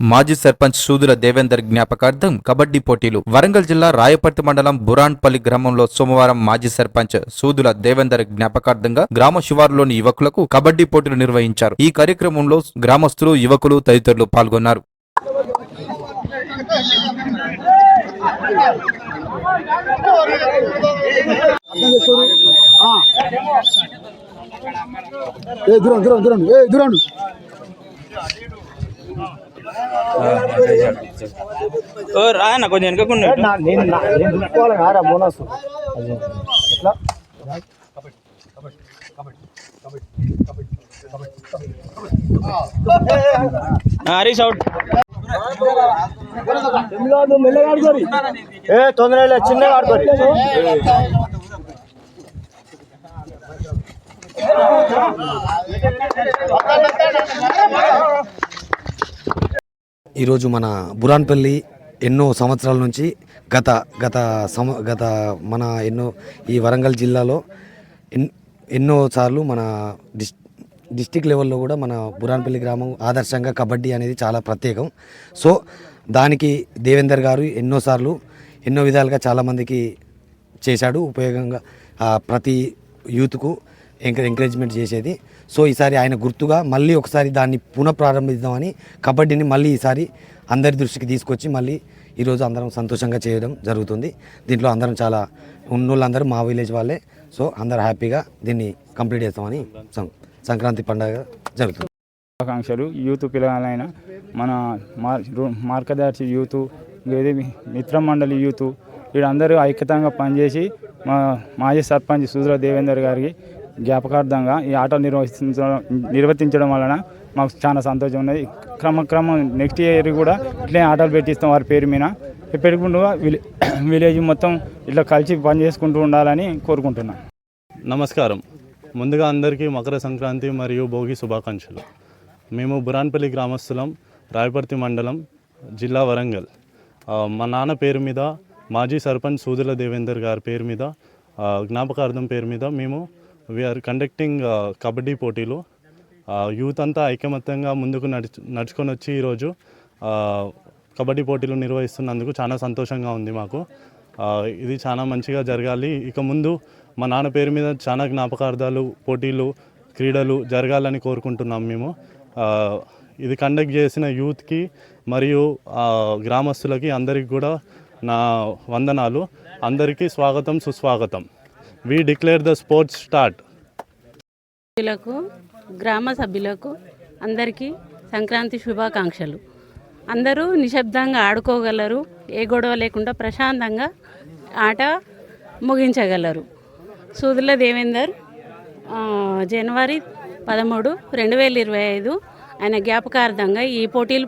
మాజీ సర్పంచ్ సూదుల దేవేందర్ జ్ఞాపకార్థం కబడ్డీ పోటీలు. వరంగల్ జిల్లా రాయపర్తి మండలం బురాన్పల్లి గ్రామంలో సోమవారం మాజీ సర్పంచ్ సూదుల దేవేందర్ జ్ఞాపకార్థంగా గ్రామ శివారులోని యువకులకు కబడ్డీ పోటీలు నిర్వహించారు. ఈ కార్యక్రమంలో గ్రామస్తులు యువకులు తదితరులు పాల్గొన్నారు. ఏ దూరం దూరం దూరం. ఏ దూరం. ఓ రాయన్న కొంచెం వెనకకుండా బోనస్. హరీష్ అవుట్. ఏ తొందర చిన్నగా ఆడుకోరి. ఈరోజు మన బురాన్పల్లి ఎన్నో సంవత్సరాల నుంచి గత గత సమ గత మన ఎన్నో ఈ వరంగల్ జిల్లాలో ఎన్ ఎన్నో సార్లు మన డిస్ డిస్టిక్ లెవెల్లో కూడా మన బురాన్పల్లి గ్రామం ఆదర్శంగా కబడ్డీ అనేది చాలా ప్రత్యేకం. సో దానికి దేవేందర్ గారు ఎన్నోసార్లు ఎన్నో విధాలుగా చాలామందికి చేశాడు ఉపయోగంగా ఆ, ప్రతి యూత్కు ఎంకరేజ్మెంట్ చేసేది. సో ఈసారి ఆయన గుర్తుగా మళ్ళీ ఒకసారి దాన్ని పునఃప్రారంభిద్దామని కబడ్డీని మళ్ళీ ఈసారి అందరి దృష్టికి తీసుకొచ్చి మళ్ళీ ఈరోజు అందరం సంతోషంగా చేయడం జరుగుతుంది. దీంట్లో అందరం చాలా ఉన్నోళ్ళందరూ మా విలేజ్ వాళ్ళే. సో అందరు హ్యాపీగా దీన్ని కంప్లీట్ చేస్తామని సంక్రాంతి పండుగ జరుగుతుంది. ఆకాంక్షలు యూత్ పిల్లలైన మన మార్ మార్గదర్శి యూత్ ఇది మిత్ర మండలి యూత్ వీళ్ళందరూ ఐక్యతంగా పనిచేసి మా మాజీ సర్పంచ్ సుధుర దేవేందర్ గారికి జ్ఞాపకార్థంగా ఈ ఆటలు నిర్వహించడం నిర్వర్తించడం వలన మాకు చాలా సంతోషం ఉన్నది. క్రమక్రమం నెక్స్ట్ ఇయర్ కూడా ఇట్లే ఆటలు పెట్టిస్తాం వారి పేరు మీద. పెట్టుకుంటూ విలే విలేజ్ మొత్తం ఇట్లా కలిసి పని చేసుకుంటూ ఉండాలని కోరుకుంటున్నాను నమస్కారం. ముందుగా అందరికీ మకర సంక్రాంతి మరియు భోగి శుభాకాంక్షలు. మేము బురాన్పల్లి గ్రామస్తులం రాయపర్తి మండలం జిల్లా వరంగల్. మా నాన్న పేరు మీద మాజీ సర్పంచ్ సూదుల దేవేందర్ గారి పేరు మీద జ్ఞాపకార్థం పేరు మీద మేము వీఆర్ కండక్టింగ్ కబడ్డీ పోటీలు యూత్ అంతా ఐకమత్యంగా ముందుకు నడుచు నడుచుకొని వచ్చి ఈరోజు కబడ్డీ uh, పోటీలు నిర్వహిస్తున్నందుకు చాలా సంతోషంగా ఉంది మాకు. Uh, ఇది చాలా మంచిగా జరగాలి. ఇక ముందు మా నాన్న పేరు మీద చాలా జ్ఞాపకార్థాలు పోటీలు క్రీడలు జరగాలని కోరుకుంటున్నాం మేము. Uh, ఇది కండక్ట్ చేసిన యూత్కి మరియు గ్రామస్తులకి అందరికి కూడా నా వందనాలు. అందరికీ స్వాగతం సుస్వాగతం. We declare the sports start సభ్యులకు గ్రామ సభ్యులకు అందరికీ సంక్రాంతి శుభాకాంక్షలు. అందరూ నిశ్శబ్దంగా ఆడుకోగలరు ఏ గొడవ లేకుండా ప్రశాంతంగా ఆట ముగించగలరు. సూదుల దేవేందర్ జనవరి పదమూడు రెండు వేల ఇరవై ఐదు ఆయన జ్ఞాపకార్థంగా ఈ పోటీలు